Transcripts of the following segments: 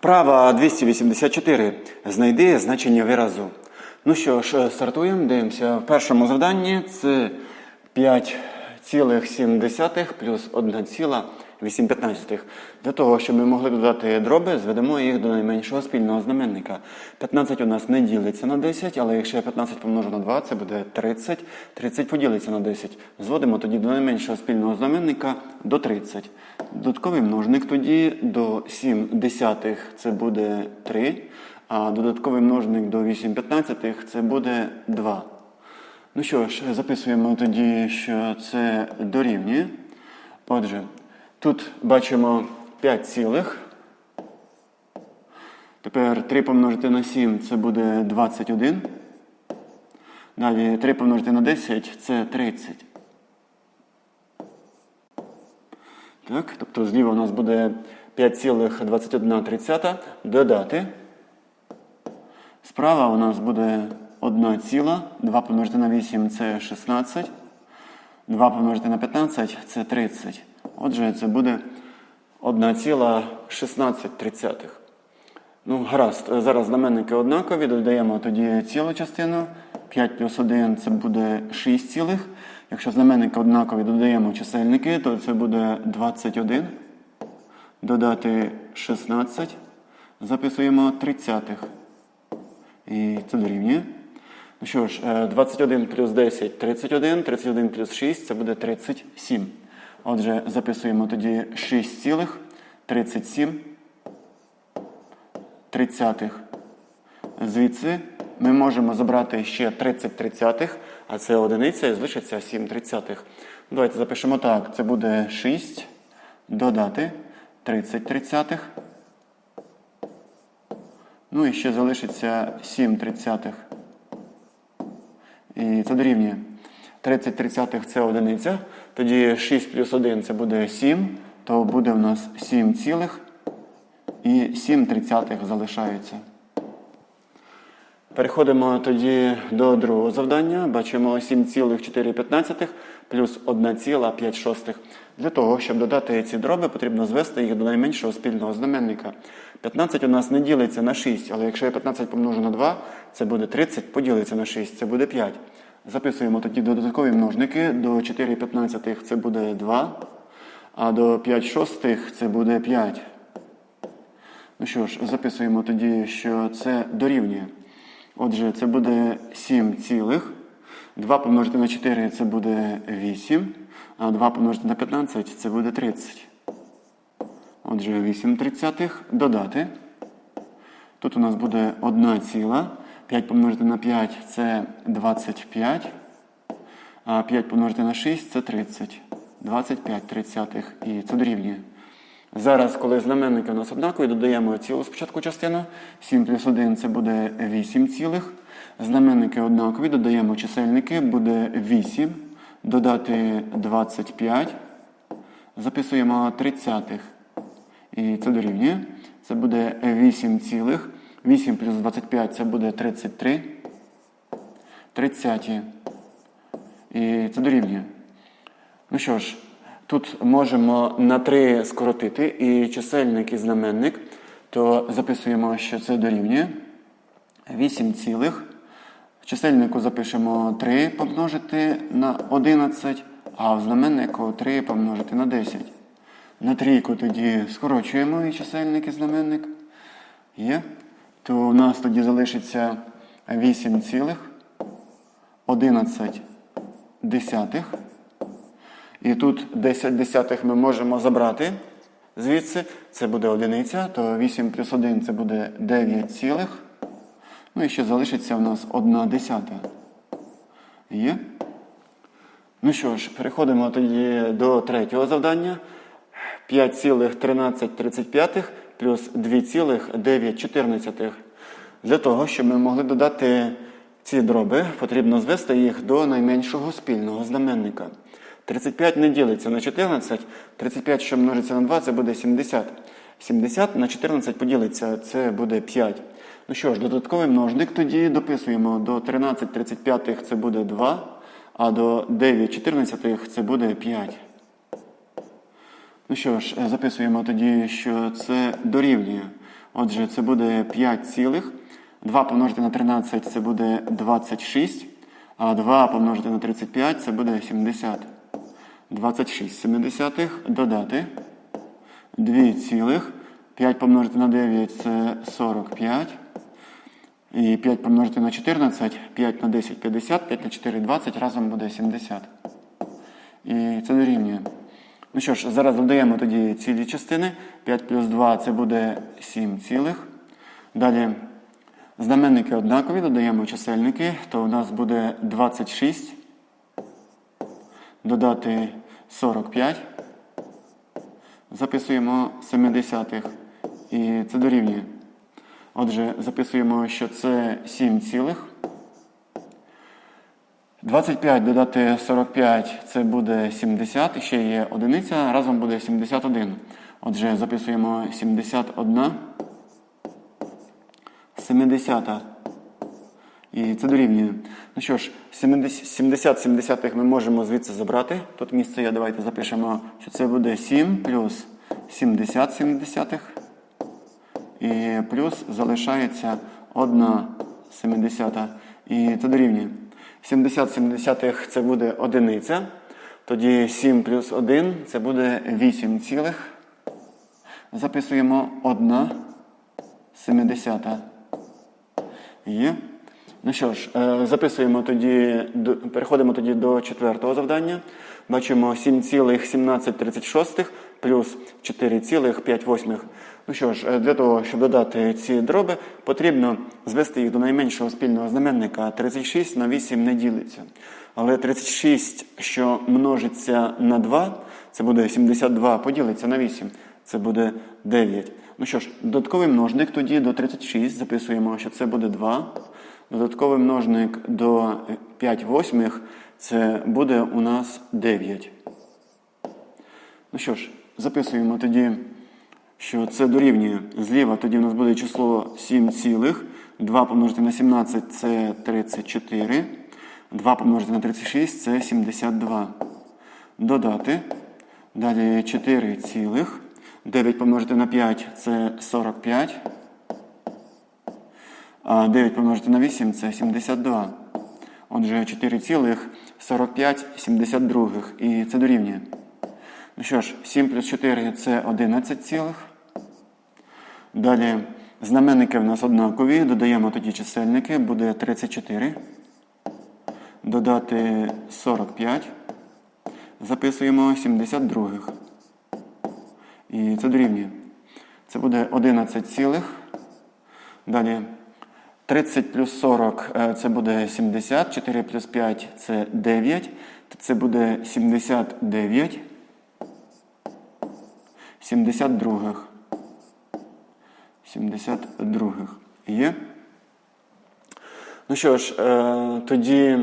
Вправа 284. Знайди значення виразу. Ну що ж, стартуємо, дивимося. В першому завданні це 5,7 плюс 1,8. Для того, щоб ми могли додати дроби, зведемо їх до найменшого спільного знаменника. 15 у нас не ділиться на 10, але якщо я 15 помножу на 2, це буде 30. 30 поділиться на 10. Зводимо тоді до найменшого спільного знаменника до 30. Додатковий множник тоді до 7 десятих це буде 3, а додатковий множник до 8 п'ятнадцятих це буде 2. Ну що ж, записуємо тоді, що це дорівнює. Отже, тут бачимо 5 цілих. Тепер 3 помножити на 7 це буде 21. Далі 3 помножити на 10 це 30. Так, тобто зліва у нас буде 5,21 додати. Справа у нас буде 1 ціла, 2 помножити на 8 це 16. 2 помножити на 15 це 30. Отже, це буде 1,16. Ну, гаразд, зараз знаменники однакові, додаємо тоді цілу частину. 5 плюс 1 це буде 6 цілих. Якщо знаменники однакові, додаємо чисельники, то це буде 21. Додати 16. Записуємо 30. І це дорівнює. Ну що ж, е, 21 плюс 10 31, 31 плюс 6 це буде 37. Отже, записуємо тоді 6 цілих, 37 тридцятих. Звідси ми можемо забрати ще 30 тридцятих, а це одиниця і залишиться 7 тридцятих. Давайте запишемо так. Це буде 6 додати 30 тридцятих. Ну і ще залишиться 7 тридцятих. І це дорівнює. 30 тридцятих це одиниця. Тоді 6 плюс 1 це буде 7, то буде в нас 7 цілих і 7 тридцятих залишається. Переходимо тоді до другого завдання. Бачимо 7,4 плюс 1,5. Для того, щоб додати ці дроби, потрібно звести їх до найменшого спільного знаменника. 15 у нас не ділиться на 6, але якщо я 15 помножу на 2, це буде 30, поділиться на 6, це буде 5. Записуємо тоді додаткові множники. До 4 п'ятнадцятих це буде 2, а до 5 шостих це буде 5. Ну що ж, записуємо тоді, що це дорівнює. Отже, це буде 7 цілих. 2 помножити на 4 це буде 8. А 2 помножити на 15 це буде 30. Отже, 8 тридцятих додати. Тут у нас буде 1 ціла. 5 помножити на 5 це 25. А 5 помножити на 6 це 30. 25 тридцятих. І це дорівнює. Зараз, коли знаменники у нас однакові, додаємо цілу спочатку частину. 7 плюс 1 це буде 8 цілих. Знаменники однакові, додаємо чисельники, буде 8. Додати 25. Записуємо тридцятих. І це дорівнює. Це буде 8 цілих. 8 плюс 25 це буде 33. 30. І це дорівнює. Ну що ж, тут можемо на 3 скоротити і чисельник і знаменник, то записуємо, що це дорівнює 8 цілих. В чисельнику запишемо 3 помножити на 11, а в знаменнику 3 помножити на 10. На трійку тоді скорочуємо і чисельник і знаменник. Є. То у нас тоді залишиться 8 цілих 11 десятих. І тут 10 десятих ми можемо забрати звідси. Це буде одиниця, то 8 плюс 1 це буде 9 цілих. Ну і ще залишиться у нас 1 десята. Є. Ну що ж, переходимо тоді до третього завдання. 5,1335 плюс 2,914. Для того, щоб ми могли додати ці дроби, потрібно звести їх до найменшого спільного знаменника. 35 не ділиться на 14, 35, що множиться на 2, це буде 70. 70 на 14 поділиться, це буде 5. Ну що ж, додатковий множник тоді дописуємо до 13 35 це буде 2, а до 9 14 це буде 5. Ну що ж, записуємо тоді, що це дорівнює Отже, це буде 5 цілих. 2 помножити на 13 це буде 26. А 2 помножити на 35 це буде 70. 26 семидесятих додати 2 цілих. 5 помножити на 9 це 45. І 5 помножити на 14, 5 на 10 50, 5 на 4 20, разом буде 70. І це дорівнює. Ну що ж, зараз додаємо тоді цілі частини. 5 плюс 2 це буде 7 цілих. Далі знаменники однакові, додаємо чисельники, то у нас буде 26. Додати 45. Записуємо 70. І це дорівнює. Отже, записуємо, що це 7 цілих. 25 додати 45 це буде 70, і ще є одиниця, разом буде 71. Отже, записуємо 71. 70. І це дорівнює. Ну що ж, 70 70 ми можемо звідси забрати. Тут місце є, давайте запишемо, що це буде 7 плюс 70 70. І плюс залишається 1 семидесята. І це дорівнює. 70 семидесятих це буде одиниця. Тоді 7 плюс 1 це буде 8 цілих. Записуємо 1 семидесята. Є. Ну що ж, е, записуємо тоді, переходимо тоді до четвертого завдання. Бачимо 7,1736 плюс 4,5. Ну що ж, е, для того, щоб додати ці дроби, потрібно звести їх до найменшого спільного знаменника. 36 на 8 не ділиться. Але 36, що множиться на 2, це буде 72, поділиться на 8, це буде 9. Ну що ж, додатковий множник тоді до 36 записуємо, що це буде 2. Додатковий множник до 5 восьмих це буде у нас 9. Ну що ж, записуємо тоді, що це дорівнює зліва, тоді у нас буде число 7 цілих. 2 помножити на 17 це 34. 2 помножити на 36 це 72. Додати. Далі 4 цілих. 9 помножити на 5 це 45. А 9 помножити на 8 це 72. Отже, 4 цілих 45 72. І це дорівнює. Ну що ж, 7 плюс 4 це 11 цілих. Далі знаменники в нас однакові. Додаємо тоді чисельники, буде 34. Додати 45. Записуємо 72. І це дорівнює. Це буде 11 цілих. Далі 30 плюс 40 е, це буде 70, 4 плюс 5 це 9. Це буде 79. 72. 72. Є. Ну що ж, е, тоді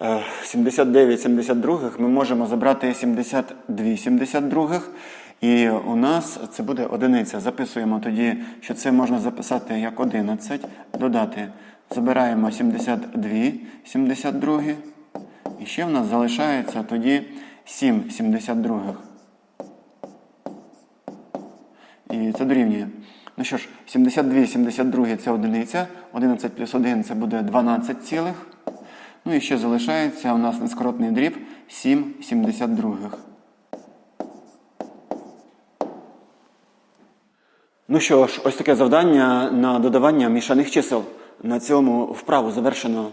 е, 79 72 ми можемо забрати 72 72 і у нас це буде одиниця. Записуємо тоді, що це можна записати як 11, додати. Забираємо 72 72 і ще в нас залишається тоді 7 72 Це дорівнює. Ну що ж, 72, 72 це одиниця. 11 плюс 1 це буде 12 цілих. Ну і ще залишається у нас нескоротний дріб 7 72. Ну що ж, ось таке завдання на додавання мішаних чисел. На цьому вправу завершено.